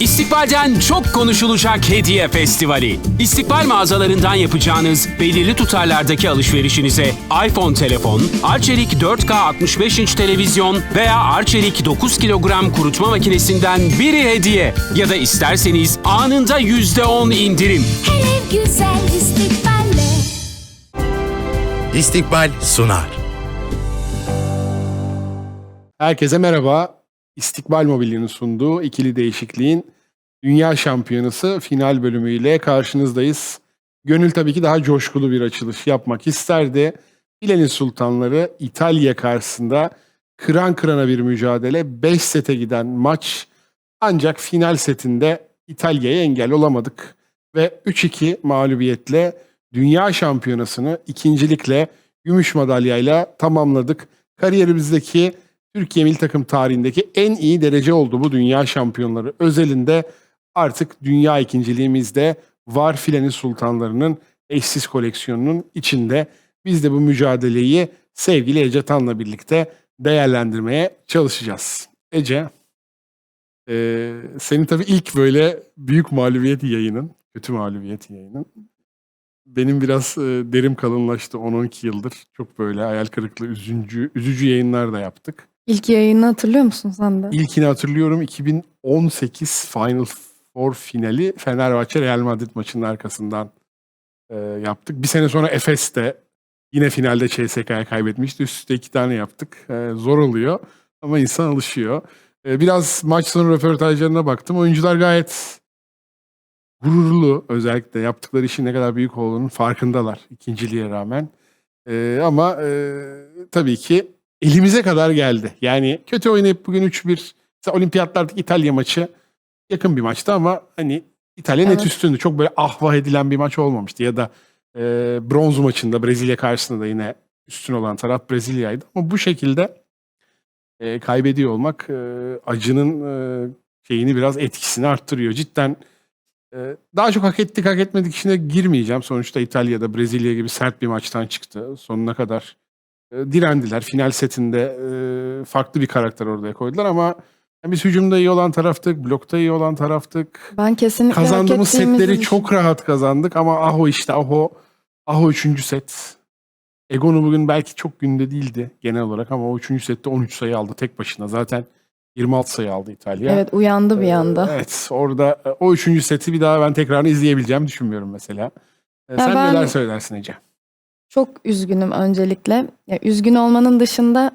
İstikbal'den çok konuşulacak hediye festivali. İstikbal mağazalarından yapacağınız belirli tutarlardaki alışverişinize iPhone telefon, Arçelik 4K 65 inç televizyon veya Arçelik 9 kilogram kurutma makinesinden biri hediye. Ya da isterseniz anında %10 indirim. Hele güzel istikballe. İstikbal sunar. Herkese merhaba. İstikbal Mobilya'nın sunduğu ikili değişikliğin Dünya Şampiyonası final bölümüyle karşınızdayız. Gönül tabii ki daha coşkulu bir açılış yapmak isterdi. Filenin Sultanları İtalya karşısında kıran kırana bir mücadele. 5 sete giden maç ancak final setinde İtalya'ya engel olamadık. Ve 3-2 mağlubiyetle Dünya Şampiyonası'nı ikincilikle gümüş madalyayla tamamladık. Kariyerimizdeki Türkiye milli takım tarihindeki en iyi derece oldu bu dünya şampiyonları. Özelinde artık dünya ikinciliğimizde var filenin sultanlarının eşsiz koleksiyonunun içinde. Biz de bu mücadeleyi sevgili Ece Tan'la birlikte değerlendirmeye çalışacağız. Ece, eee, senin tabii ilk böyle büyük mağlubiyet yayının, kötü mağlubiyet yayının. Benim biraz eee, derim kalınlaştı 10-12 yıldır. Çok böyle hayal kırıklığı, üzücü, üzücü yayınlar da yaptık. İlk yayını hatırlıyor musun sen de? İlkini hatırlıyorum 2018 Final Four finali Fenerbahçe Real Madrid maçının arkasından e, yaptık. Bir sene sonra Efes'te yine finalde CSK'ya kaybetmişti. Üst üste iki tane yaptık. E, zor oluyor ama insan alışıyor. E, biraz maç sonu röportajlarına baktım. Oyuncular gayet gururlu özellikle yaptıkları işin ne kadar büyük olduğunun farkındalar ikinciliğe rağmen. E, ama e, tabii ki elimize kadar geldi. Yani kötü oynayıp bugün 3-1 mesela olimpiyatlardaki İtalya maçı yakın bir maçtı ama hani İtalya net Evet. üstündü. Çok böyle ahvah edilen bir maç olmamıştı. Ya da e, bronz maçında Brezilya karşısında da yine üstün olan taraf Brezilya'ydı. Ama bu şekilde e, kaybediyor olmak e, acının e, şeyini biraz etkisini arttırıyor. Cidden e, daha çok hak ettik hak etmedik işine girmeyeceğim. Sonuçta İtalya'da Brezilya gibi sert bir maçtan çıktı. Sonuna kadar direndiler. Final setinde e, farklı bir karakter ortaya koydular ama biz hücumda iyi olan taraftık, blokta iyi olan taraftık. Ben kesinlikle hak Kazandığımız ettiğimizi setleri düşün- çok rahat kazandık ama Aho işte Aho Aho 3. set. Egon'u bugün belki çok günde değildi genel olarak ama o 3. sette 13 sayı aldı tek başına. Zaten 26 sayı aldı İtalya. Evet uyandı bir Ee, anda. Evet orada e, o 3. seti bir daha ben tekrarını izleyebileceğimi düşünmüyorum mesela. Ee, Sen ben- neler söylersin Ece? Çok üzgünüm öncelikle. Ya, üzgün olmanın dışında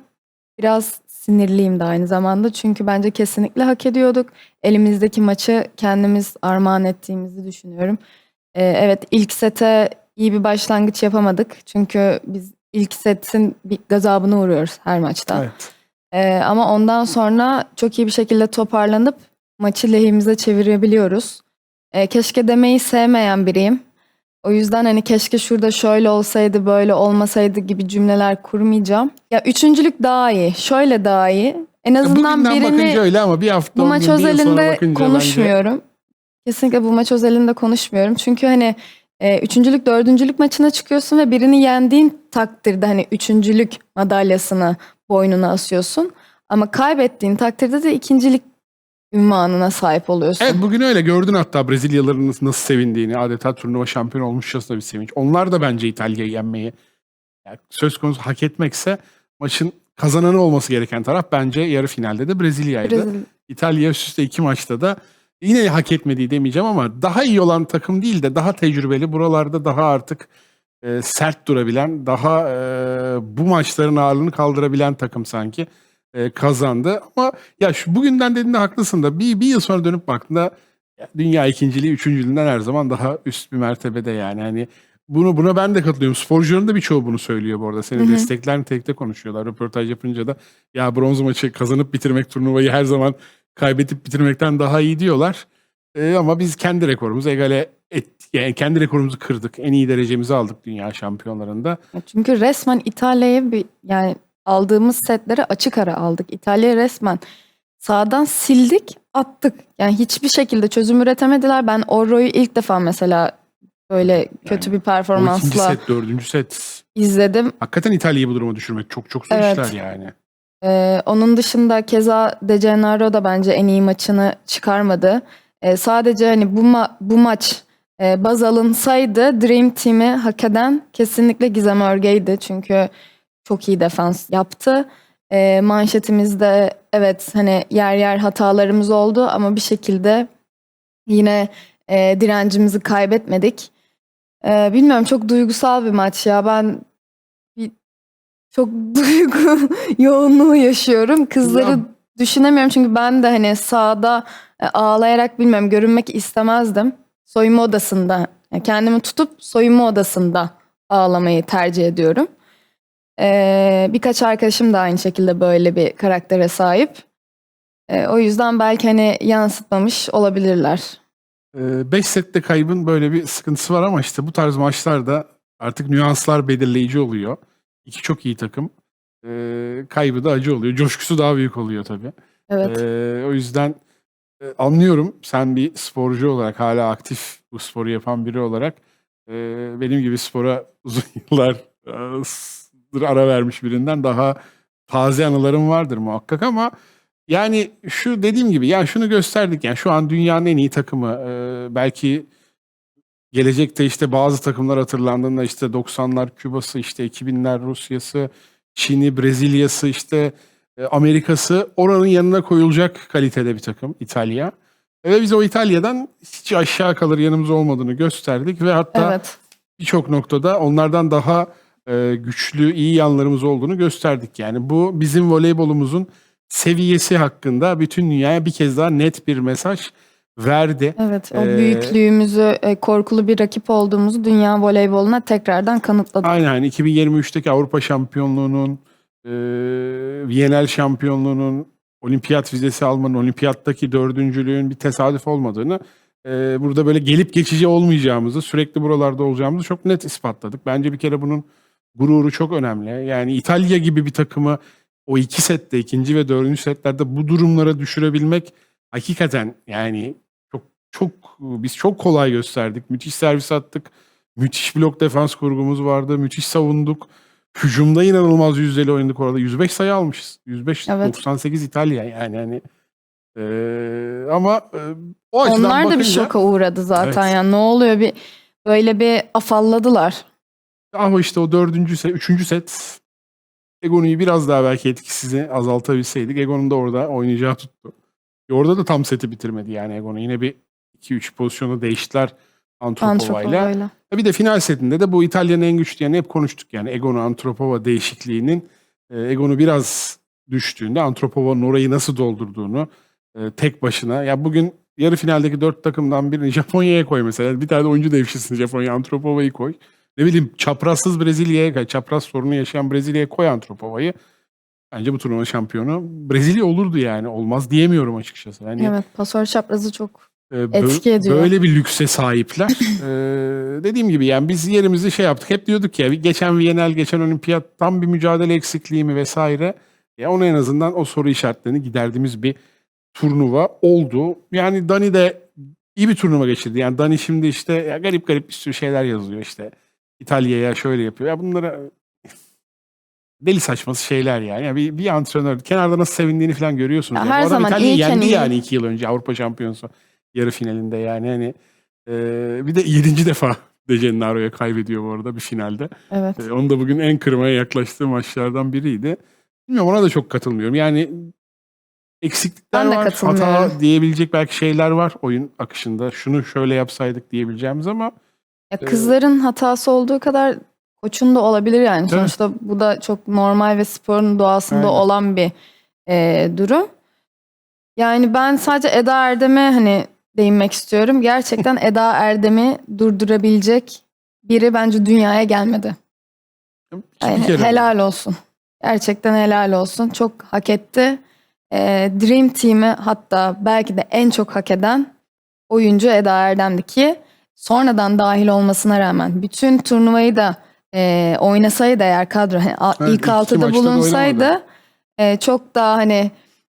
biraz sinirliyim de aynı zamanda. Çünkü bence kesinlikle hak ediyorduk. Elimizdeki maçı kendimiz armağan ettiğimizi düşünüyorum. Ee, evet ilk sete iyi bir başlangıç yapamadık. Çünkü biz ilk setin bir gazabına uğruyoruz her maçta. Evet. Ee, ama ondan sonra çok iyi bir şekilde toparlanıp maçı lehimize çevirebiliyoruz. Ee, keşke demeyi sevmeyen biriyim. O yüzden hani keşke şurada şöyle olsaydı böyle olmasaydı gibi cümleler kurmayacağım. Ya üçüncülük daha iyi. Şöyle daha iyi. En azından Bugünden birini bakınca öyle ama bir hafta bu on maç gün, bir yıl sonra özelinde bakınca bence- konuşmuyorum. Kesinlikle bu maç özelinde konuşmuyorum. Çünkü hani e, üçüncülük, dördüncülük maçına çıkıyorsun ve birini yendiğin takdirde hani üçüncülük madalyasını boynuna asıyorsun. Ama kaybettiğin takdirde de ikincilik ünvanına sahip oluyorsun. Evet bugün öyle gördün hatta Brezilyalıların nasıl, nasıl sevindiğini adeta turnuva şampiyon olmuşçasına bir sevinç. Onlar da bence İtalya'yı yenmeyi yani söz konusu hak etmekse maçın kazananı olması gereken taraf bence yarı finalde de Brezilya'ydı. Brezilya- İtalya üst üste iki maçta da yine hak etmediği demeyeceğim ama daha iyi olan takım değil de daha tecrübeli buralarda daha artık e, sert durabilen daha e, bu maçların ağırlığını kaldırabilen takım sanki e, kazandı. Ama ya şu bugünden dediğinde haklısın da bir, bir yıl sonra dönüp baktığında ya, dünya ikinciliği üçüncülüğünden her zaman daha üst bir mertebede yani. Hani bunu buna ben de katılıyorum. Sporcuların da birçoğu bunu söylüyor bu arada. Seni Hı hı. destekler nitelikte konuşuyorlar. Röportaj yapınca da ya bronz maçı kazanıp bitirmek turnuvayı her zaman kaybedip bitirmekten daha iyi diyorlar. Ee, ama biz kendi rekorumuzu egale et, yani kendi rekorumuzu kırdık. En iyi derecemizi aldık dünya şampiyonlarında. Çünkü resmen İtalya'ya bir yani aldığımız setleri açık ara aldık. İtalya'yı resmen sağdan sildik, attık. Yani hiçbir şekilde çözüm üretemediler. Ben Orro'yu ilk defa mesela böyle kötü bir O ikinci performansla set, dördüncü set. izledim. Hakikaten İtalya'yı bu duruma düşürmek çok çok zor Evet. işler yani. Ee, onun dışında keza De Gennaro da bence en iyi maçını çıkarmadı. e, sadece hani bu ma- bu maç e, baz alınsaydı Dream Team'i hak eden kesinlikle Gizem Örge'ydi. Çünkü çok iyi defans yaptı. E, manşetimizde evet hani yer yer hatalarımız oldu ama bir şekilde yine e, direncimizi kaybetmedik. E, bilmiyorum çok duygusal bir maç ya. Ben bir, çok duygu yoğunluğu yaşıyorum. Kızları Ya- düşünemiyorum çünkü ben de hani sahada e, ağlayarak bilmiyorum görünmek istemezdim. Soyunma odasında yani kendimi tutup soyunma odasında ağlamayı tercih ediyorum. Ee, birkaç arkadaşım da aynı şekilde böyle bir karaktere sahip. Ee, o yüzden belki hani yansıtmamış olabilirler. 5 sette kaybın böyle bir sıkıntısı var ama işte bu tarz maçlarda artık nüanslar belirleyici oluyor. İki çok iyi takım. Ee, kaybı da acı oluyor. Coşkusu daha büyük oluyor tabii. Evet. Ee, o yüzden e, anlıyorum sen bir sporcu olarak hala aktif bu sporu yapan biri olarak e, benim gibi spora uzun yıllar e, ara vermiş birinden daha taze anılarım vardır muhakkak ama yani şu dediğim gibi yani şunu gösterdik yani şu an dünyanın en iyi takımı e, belki gelecekte işte bazı takımlar hatırlandığında işte 90'lar Küba'sı işte 2000'ler Rusya'sı Çin'i Brezilya'sı işte Amerika'sı oranın yanına koyulacak kalitede bir takım İtalya. Ve biz o İtalya'dan hiç aşağı kalır yanımız olmadığını gösterdik ve hatta Evet. birçok noktada onlardan daha e, güçlü, iyi yanlarımız olduğunu gösterdik. Yani bu bizim voleybolumuzun seviyesi hakkında bütün dünyaya bir kez daha net bir mesaj verdi. Evet. O Ee, büyüklüğümüzü, e, korkulu bir rakip olduğumuzu dünya voleyboluna tekrardan kanıtladık. Aynen 2023'teki Avrupa Şampiyonluğu'nun, e, Viyanel Şampiyonluğu'nun, olimpiyat vizesi almanın, olimpiyattaki dördüncülüğün bir tesadüf olmadığını, e, burada böyle gelip geçici olmayacağımızı, sürekli buralarda olacağımızı çok net ispatladık. Bence bir kere bunun gururu çok önemli. Yani İtalya gibi bir takımı o iki sette, ikinci ve dördüncü setlerde bu durumlara düşürebilmek hakikaten yani çok çok biz çok kolay gösterdik. Müthiş servis attık. Müthiş blok defans kurgumuz vardı. Müthiş savunduk. Hücumda inanılmaz yüzdeli oynadık orada. 105 sayı almışız. 105 Evet. 98 İtalya yani hani Ee, ama e, o açıdan Onlar da bir bakınca şoka uğradı zaten. Evet. Yani ne oluyor bir böyle bir afalladılar. Ama işte o dördüncü set, üçüncü set Egon'u biraz daha belki etkisizi azaltabilseydik Egon'un da orada oynayacağı tuttu. E orada da tam seti bitirmedi yani Egon'u. Yine bir 2-3 pozisyonu değiştiler Antropova'yla. Antropova'yla. E Bir de final setinde de bu İtalya'nın en güçlü yani hep konuştuk yani Egon'u Antropova değişikliğinin e, Egon'u biraz düştüğünde Antropova'nın orayı nasıl doldurduğunu e, tek başına. Ya bugün yarı finaldeki dört takımdan birini Japonya'ya koy mesela. Bir tane de oyuncu devşirsin Japonya Antropova'yı koy. Ne bileyim çaprazsız Brezilya'ya. Çapraz sorunu yaşayan Brezilya'ya koy Antropova'yı. Bence bu turnuva şampiyonu Brezilya olurdu yani. Olmaz diyemiyorum açıkçası. Yani Evet, pasör çaprazı çok bö- Etki ediyor. Böyle bir lükse sahipler. Ee, dediğim gibi yani biz yerimizi şey yaptık. Hep diyorduk ya geçen Viyanel, geçen olimpiyat tam bir mücadele eksikliği mi vesaire. Ya onu en azından o soru işaretlerini giderdiğimiz bir turnuva oldu. Yani Dani de iyi bir turnuva geçirdi. Yani Dani şimdi işte ya garip garip bir sürü şeyler yazıyor işte. İtalya'ya şöyle yapıyor. Ya bunlara deli saçması şeyler yani. yani bir, bir antrenör kenarda nasıl sevindiğini falan görüyorsunuz. Ya yani. her adam zaman İtalya'yı yendi iyi. yani iki yıl önce Avrupa Şampiyonası yarı finalinde yani hani e, bir de yedinci defa De Gennaro'ya kaybediyor bu arada bir finalde. evet. E, onu da bugün en kırmaya yaklaştığı maçlardan biriydi. Bilmiyorum ona da çok katılmıyorum. Yani eksiklikler var. Hata diyebilecek belki şeyler var oyun akışında. Şunu şöyle yapsaydık diyebileceğimiz ama Ya kızların hatası olduğu kadar koçun da olabilir yani. Evet. Sonuçta bu da çok normal ve sporun doğasında Aynen. olan bir e, durum. Yani ben sadece Eda Erdem'e hani değinmek istiyorum. Gerçekten Eda Erdem'i durdurabilecek biri bence dünyaya gelmedi. Yani kere helal olsun. Gerçekten helal olsun. Çok hak etti. Ee, Dream Team'i hatta belki de en çok hak eden oyuncu Eda Erdem'di ki sonradan dahil olmasına rağmen bütün turnuvayı da e, oynasaydı eğer kadro a- Evet, ilk altıda bulunsaydı e, çok daha hani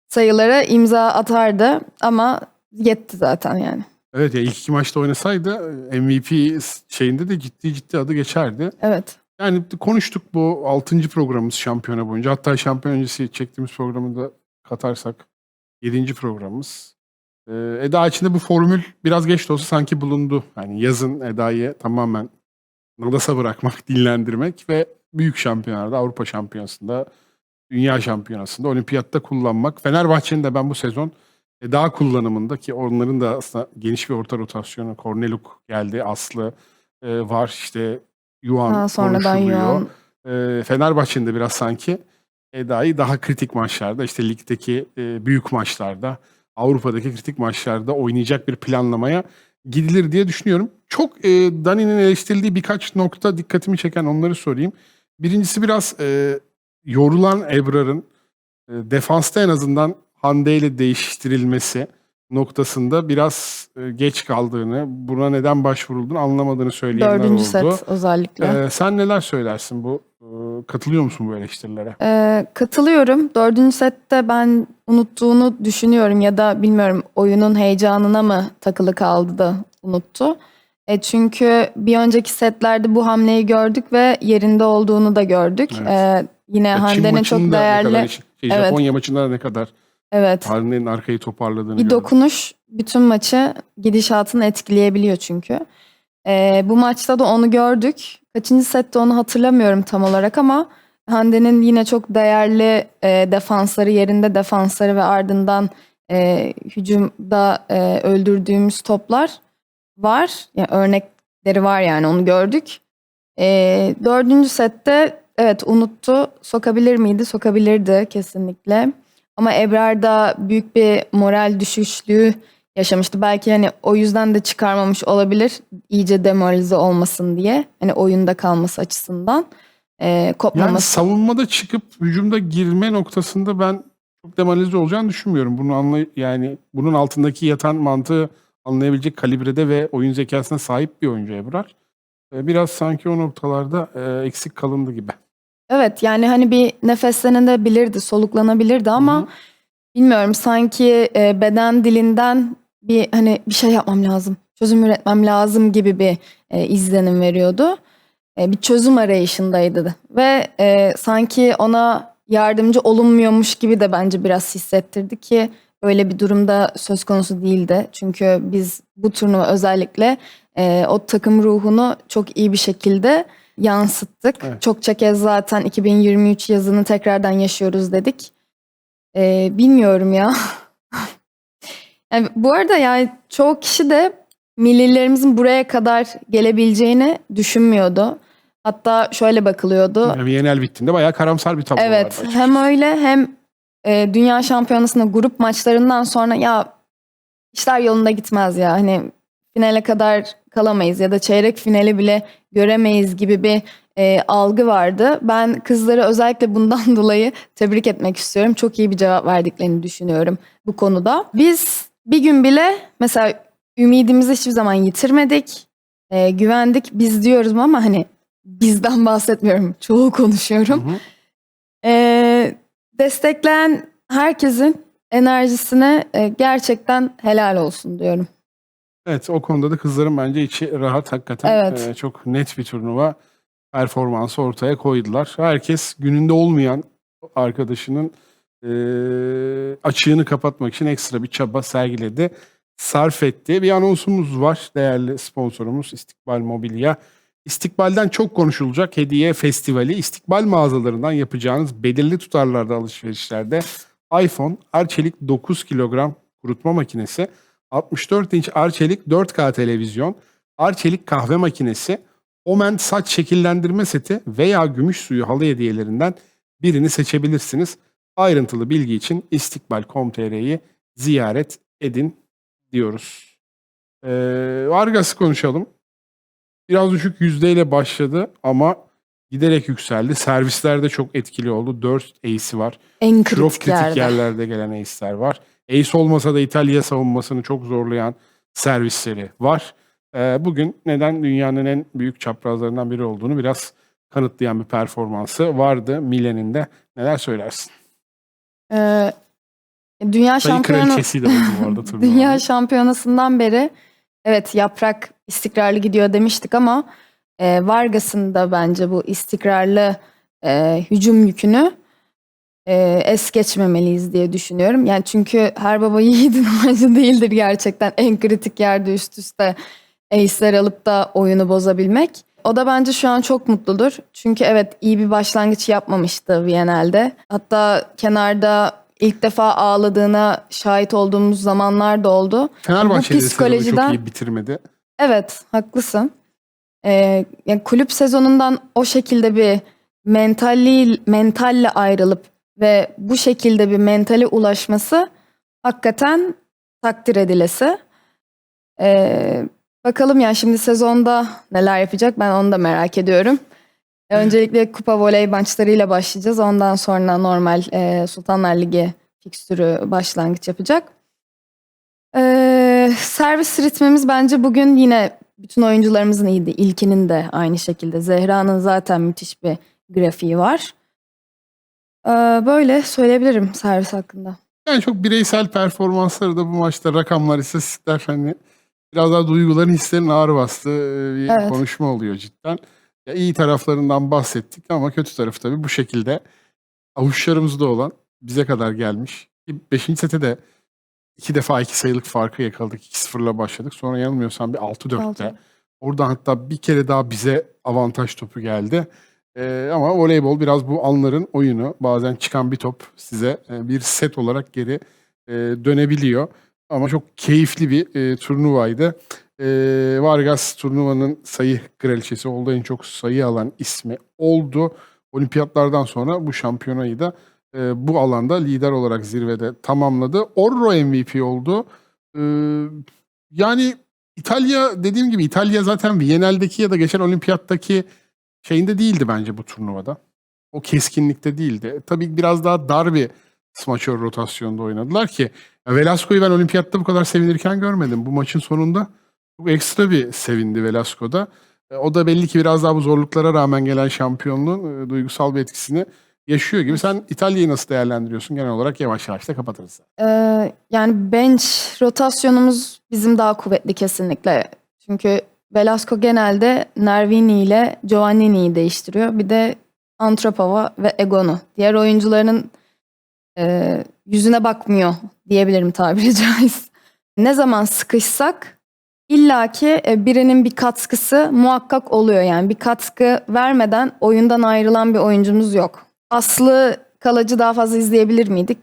sayılara imza atardı ama yetti zaten yani. Evet ya ilk iki maçta oynasaydı e, MVP şeyinde de ciddi ciddi adı geçerdi. Evet. Yani konuştuk bu 6. programımız şampiyona boyunca. Hatta şampiyon öncesi çektiğimiz programı da katarsak 7. programımız. Ee, Eda içinde bu formül biraz geç de olsa sanki bulundu. Yani yazın Eda'yı tamamen nadasa bırakmak, dinlendirmek ve büyük şampiyonlarda, Avrupa Şampiyonası'nda, Dünya Şampiyonası'nda, Olimpiyat'ta kullanmak. Fenerbahçe'nin de ben bu sezon Eda kullanımında ki onların da aslında geniş bir orta rotasyonu, Korneluk geldi, Aslı e, var işte Yuan Ha, konuşuluyor. Yuan. E, Fenerbahçe'nin de biraz sanki Eda'yı daha kritik maçlarda işte ligdeki e, büyük maçlarda Avrupa'daki kritik maçlarda oynayacak bir planlamaya gidilir diye düşünüyorum. Çok e, Dani'nin eleştirildiği birkaç nokta dikkatimi çeken onları sorayım. Birincisi biraz e, yorulan Ebrar'ın e, defansta en azından Hande ile değiştirilmesi noktasında biraz e, geç kaldığını, buna neden başvurulduğunu anlamadığını söyleyenler Dördüncü oldu. set özellikle. Ee, sen neler söylersin bu? e, katılıyor musun bu eleştirilere? Ee, katılıyorum. Dördüncü sette ben unuttuğunu düşünüyorum ya da bilmiyorum oyunun heyecanına mı takılı kaldı da unuttu. E çünkü bir önceki setlerde bu hamleyi gördük ve yerinde olduğunu da gördük. Evet. Ee, yine Hande'nin çok maçında ne kadar değerli şey, Evet. Japonya maçında da ne kadar evet Hande'nin arkayı toparladığını bir gördüm. dokunuş bütün maçı gidişatını etkileyebiliyor çünkü. Ee, bu maçta da onu gördük. Kaçıncı sette onu hatırlamıyorum tam olarak ama Hande'nin yine çok değerli e, defansları, yerinde defansları ve ardından e, hücumda e, öldürdüğümüz toplar var. Yani örnekleri var yani onu gördük. E, dördüncü sette evet unuttu. Sokabilir miydi? Sokabilirdi kesinlikle. Ama Ebrar da büyük bir moral düşüşlüğü yaşamıştı. Belki hani o yüzden de çıkarmamış olabilir. İyice demoralize olmasın diye. Hani oyunda kalması açısından. Yani kopmaması. savunmada çıkıp hücumda girme noktasında ben çok demoralize olacağını düşünmüyorum. Bunu anlay yani bunun altındaki yatan mantığı anlayabilecek kalibrede ve oyun zekasına sahip bir oyuncu Ebrar. Ee, Biraz sanki o noktalarda e, eksik kalındı gibi. Evet yani hani bir nefeslenebilirdi, soluklanabilirdi ama Hı bilmiyorum sanki e, beden dilinden bir hani bir şey yapmam lazım, çözüm üretmem lazım gibi bir e, izlenim veriyordu. E, bir çözüm arayışındaydı ve e, sanki ona yardımcı olunmuyormuş gibi de bence biraz hissettirdi ki öyle bir durumda söz konusu değildi. Çünkü biz bu turnuva özellikle e, o takım ruhunu çok iyi bir şekilde yansıttık. Evet. Çokça kez zaten 2023 yazını tekrardan yaşıyoruz dedik. E, bilmiyorum ya. yani bu arada yani çoğu kişi de millilerimizin buraya kadar gelebileceğini düşünmüyordu. Hatta şöyle bakılıyordu. Yani Yenel bittiğinde bayağı karamsar bir tablo Evet, vardı. hem öyle hem e, Dünya Şampiyonası'nda grup maçlarından sonra ya işler yolunda gitmez ya hani finale kadar kalamayız ya da çeyrek finali bile göremeyiz gibi bir e, algı vardı. Ben kızları özellikle bundan dolayı tebrik etmek istiyorum. Çok iyi bir cevap verdiklerini düşünüyorum bu konuda. Biz bir gün bile mesela ümidimizi hiçbir zaman yitirmedik. E, güvendik biz diyoruz ama hani bizden bahsetmiyorum. Çoğu konuşuyorum. Hı hı. Ee, destekleyen herkesin enerjisine e, gerçekten helal olsun diyorum. Evet o konuda da kızların bence içi rahat hakikaten. Evet. Ee, çok net bir turnuva performansı ortaya koydular. Herkes gününde olmayan arkadaşının e, açığını kapatmak için ekstra bir çaba sergiledi. Sarf etti. Bir anonsumuz var. Değerli sponsorumuz İstikbal Mobilya. İstikbal'den çok konuşulacak hediye festivali İstikbal mağazalarından yapacağınız belirli tutarlarda alışverişlerde iPhone, Arçelik 9 kilogram kurutma makinesi, 64 inç Arçelik 4K televizyon, Arçelik kahve makinesi, Omen saç şekillendirme seti veya gümüş suyu halı hediyelerinden birini seçebilirsiniz. Ayrıntılı bilgi için istikbal.com.tr'yi ziyaret edin diyoruz. Ee, Vargas'ı konuşalım. Biraz düşük yüzdeyle başladı ama giderek yükseldi. Servislerde çok etkili oldu. 4 ace'i var. En Çok kritik kritik yerde. yerlerde gelen ace'ler var. Ace olmasa da İtalya savunmasını çok zorlayan servisleri var. Ee, bugün neden dünyanın en büyük çaprazlarından biri olduğunu biraz kanıtlayan bir performansı vardı Milen'in de. Neler söylersin? Ee, Dünya Sayı şampiyonu kraliçesi de oldu bu arada turnuvada. Dünya şampiyonasından beri evet yaprak istikrarlı gidiyor demiştik ama e, Vargas'ın da bence bu istikrarlı e, hücum yükünü e, es geçmemeliyiz diye düşünüyorum. Yani çünkü her baba yiğidin amacı değildir gerçekten en kritik yerde üst üste ace'ler alıp da oyunu bozabilmek. O da bence şu an çok mutludur. Çünkü evet iyi bir başlangıç yapmamıştı Viyanel'de. Hatta kenarda ilk defa ağladığına şahit olduğumuz zamanlar da oldu. Fenerbahçe'de sezonu psikolojiden- çok iyi bitirmedi. Evet, haklısın. Ee, yani kulüp sezonundan o şekilde bir mentalli, mentalle ayrılıp ve bu şekilde bir mentale ulaşması hakikaten takdir edilesi. Ee, bakalım ya şimdi sezonda neler yapacak ben onu da merak ediyorum. Öncelikle kupa voley maçlarıyla başlayacağız. Ondan sonra normal e, Sultanlar Ligi fikstürü başlangıç yapacak. Ee, servis ritmimiz bence bugün yine bütün oyuncularımızın iyiydi. İlkinin de aynı şekilde. Zehra'nın zaten müthiş bir grafiği var. Ee, böyle söyleyebilirim servis hakkında. Yani çok bireysel performansları da bu maçta rakamlar, istatistikler hani biraz daha duyguların, hislerin ağır bastığı bir Evet. konuşma oluyor cidden. Ya iyi taraflarından bahsettik ama kötü tarafı tabii bu şekilde avuçlarımızda olan bize kadar gelmiş. Beşinci sete de iki defa iki sayılık farkı yakaladık. 2-0'la başladık. Sonra yanılmıyorsam bir 6-4'te. Altı. Oradan hatta bir kere daha bize avantaj topu geldi. Ee, ama voleybol biraz bu anların oyunu. Bazen çıkan bir top size e, bir set olarak geri e, dönebiliyor. Ama çok keyifli bir e, turnuvaydı. E, Vargas turnuvanın sayı kraliçesi oldu. En çok sayı alan ismi oldu. Olimpiyatlardan sonra bu şampiyonayı da e, bu alanda lider olarak zirvede tamamladı. Orro MVP oldu. E, yani İtalya dediğim gibi İtalya zaten Viyanel'deki ya da geçen olimpiyattaki şeyinde değildi bence bu turnuvada. O keskinlikte değildi. Tabii biraz daha dar bir smaçör rotasyonda oynadılar ki Velasco'yu ben olimpiyatta bu kadar sevinirken görmedim. Bu maçın sonunda çok ekstra bir sevindi Velasco'da. E, O da belli ki biraz daha bu zorluklara rağmen gelen şampiyonluğun e, duygusal bir etkisini yaşıyor gibi. Sen İtalya'yı nasıl değerlendiriyorsun? Genel olarak yavaş yavaş da kapatırız. Ee, yani bench rotasyonumuz bizim daha kuvvetli kesinlikle. Çünkü Velasco genelde Nervini ile Giovannini'yi değiştiriyor. Bir de Antropova ve Egon'u. Diğer oyuncuların e, yüzüne bakmıyor diyebilirim tabiri caiz. Ne zaman sıkışsak illaki e, birinin bir katkısı muhakkak oluyor. Yani bir katkı vermeden oyundan ayrılan bir oyuncumuz yok. Aslı Kalacı daha fazla izleyebilir miydik?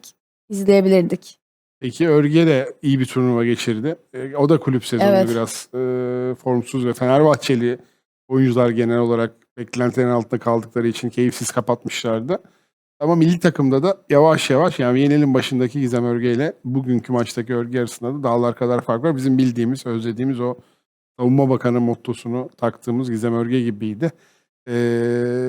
İzleyebilirdik. Peki Örge de iyi bir turnuva geçirdi. E, O da kulüp sezonunda Evet. biraz e, formsuz ve Fenerbahçeli oyuncular genel olarak beklentilerin altında kaldıkları için keyifsiz kapatmışlardı. Ama milli takımda da yavaş yavaş yani Yenel'in başındaki Gizem Örge ile bugünkü maçtaki Örge arasında da dağlar kadar fark var. Bizim bildiğimiz, özlediğimiz o savunma bakanı mottosunu taktığımız Gizem Örge gibiydi. E,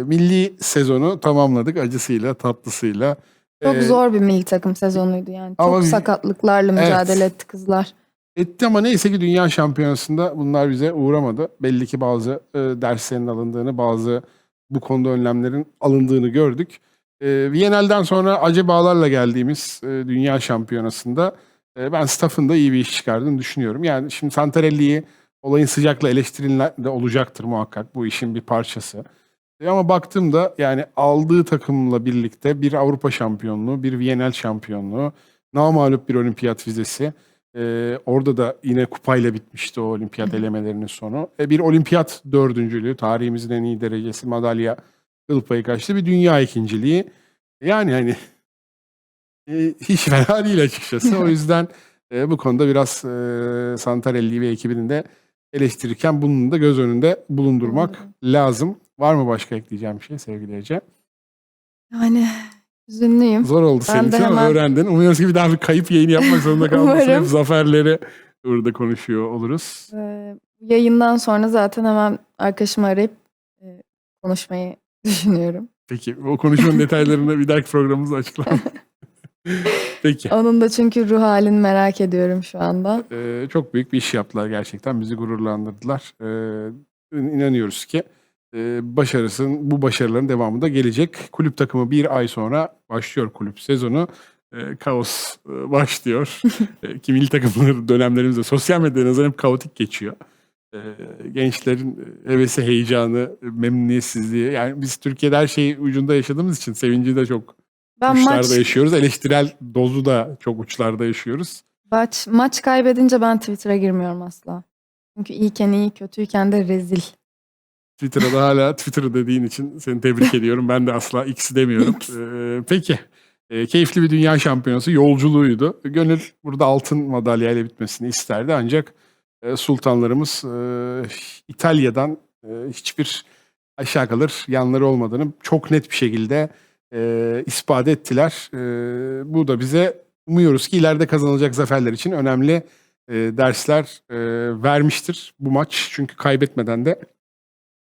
milli sezonu tamamladık acısıyla, tatlısıyla. Çok E, zor bir milli takım sezonuydu yani. Çok sakatlıklarla Evet. mücadele etti kızlar. Etti ama neyse ki Dünya Şampiyonası'nda bunlar bize uğramadı. Belli ki bazı e, derslerin alındığını, bazı bu konuda önlemlerin alındığını gördük. E, Viyanel'den sonra acı bağlarla geldiğimiz e, Dünya Şampiyonası'nda e, ben staff'ın da iyi bir iş çıkardığını düşünüyorum. Yani şimdi Santarelli'yi olayın sıcakla eleştirilen de olacaktır muhakkak. Bu işin bir parçası. E, ama baktığımda yani aldığı takımla birlikte bir Avrupa şampiyonluğu, bir Viyanel şampiyonluğu, namağlup bir olimpiyat vizesi. Ee, orada da yine kupayla bitmişti o olimpiyat elemelerinin sonu. E, bir olimpiyat dördüncülüğü, tarihimizin en iyi derecesi madalya kıl payı kaçtı. Bir dünya ikinciliği. Yani hani e, hiç fena değil açıkçası. O yüzden e, bu konuda biraz e, Santarelli ve ekibini de eleştirirken bunun da göz önünde bulundurmak lazım. Var mı başka ekleyeceğim bir şey sevgili Ece? Yani üzünlüyüm. Zor oldu Ben senin için ama hemen- öğrendin. Umuyoruz ki bir daha bir kayıp yayın yapmak zorunda kalmasın. Hep zaferleri burada konuşuyor oluruz. Ee, yayından sonra zaten hemen arkadaşımı arayıp e, konuşmayı düşünüyorum. Peki o konuşmanın detaylarını bir dahaki programımızda açıklayalım. Peki. Onun da çünkü ruh halini merak ediyorum şu anda. Ee, çok büyük bir iş yaptılar gerçekten. Bizi gururlandırdılar. Ee, inanıyoruz ki e, başarısın, bu başarıların devamı da gelecek. Kulüp takımı bir ay sonra başlıyor kulüp sezonu. Ee, kaos e, başlıyor. e, ki milli takımları dönemlerimizde sosyal medyada en azından hep kaotik geçiyor. Ee, gençlerin hevesi, heyecanı, memnuniyetsizliği. Yani biz Türkiye'de her şeyi ucunda yaşadığımız için sevinci de çok Ben uçlarda maç, yaşıyoruz. Eleştirel dozu da çok uçlarda yaşıyoruz. maç, maç kaybedince ben Twitter'a girmiyorum asla. Çünkü iyiyken iyi, kötüyken de rezil. Twitter'da da hala Twitter dediğin için seni tebrik ediyorum. Ben de asla X demiyorum. Ee, peki. Ee, keyifli bir dünya şampiyonası yolculuğuydu. Gönül burada altın madalyayla bitmesini isterdi. Ancak e, sultanlarımız e, İtalya'dan e, hiçbir aşağı kalır yanları olmadığını çok net bir şekilde e, ispat ettiler. E, bu da bize umuyoruz ki ileride kazanılacak zaferler için önemli e, dersler e, vermiştir bu maç. Çünkü kaybetmeden de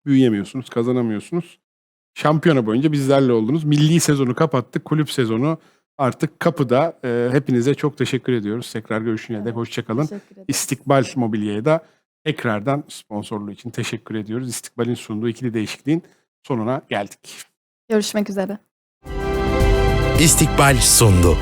büyüyemiyorsunuz, kazanamıyorsunuz. Şampiyona boyunca bizlerle oldunuz. Milli sezonu kapattık, kulüp sezonu artık kapıda. E, hepinize çok teşekkür ediyoruz. Tekrar görüşünceye dek Evet, hoşçakalın. Teşekkür ederim. İstikbal Mobilya'ya da tekrardan sponsorluğu için teşekkür ediyoruz. İstikbal'in sunduğu ikili değişikliğin sonuna geldik. Görüşmek üzere. İstikbal sundu.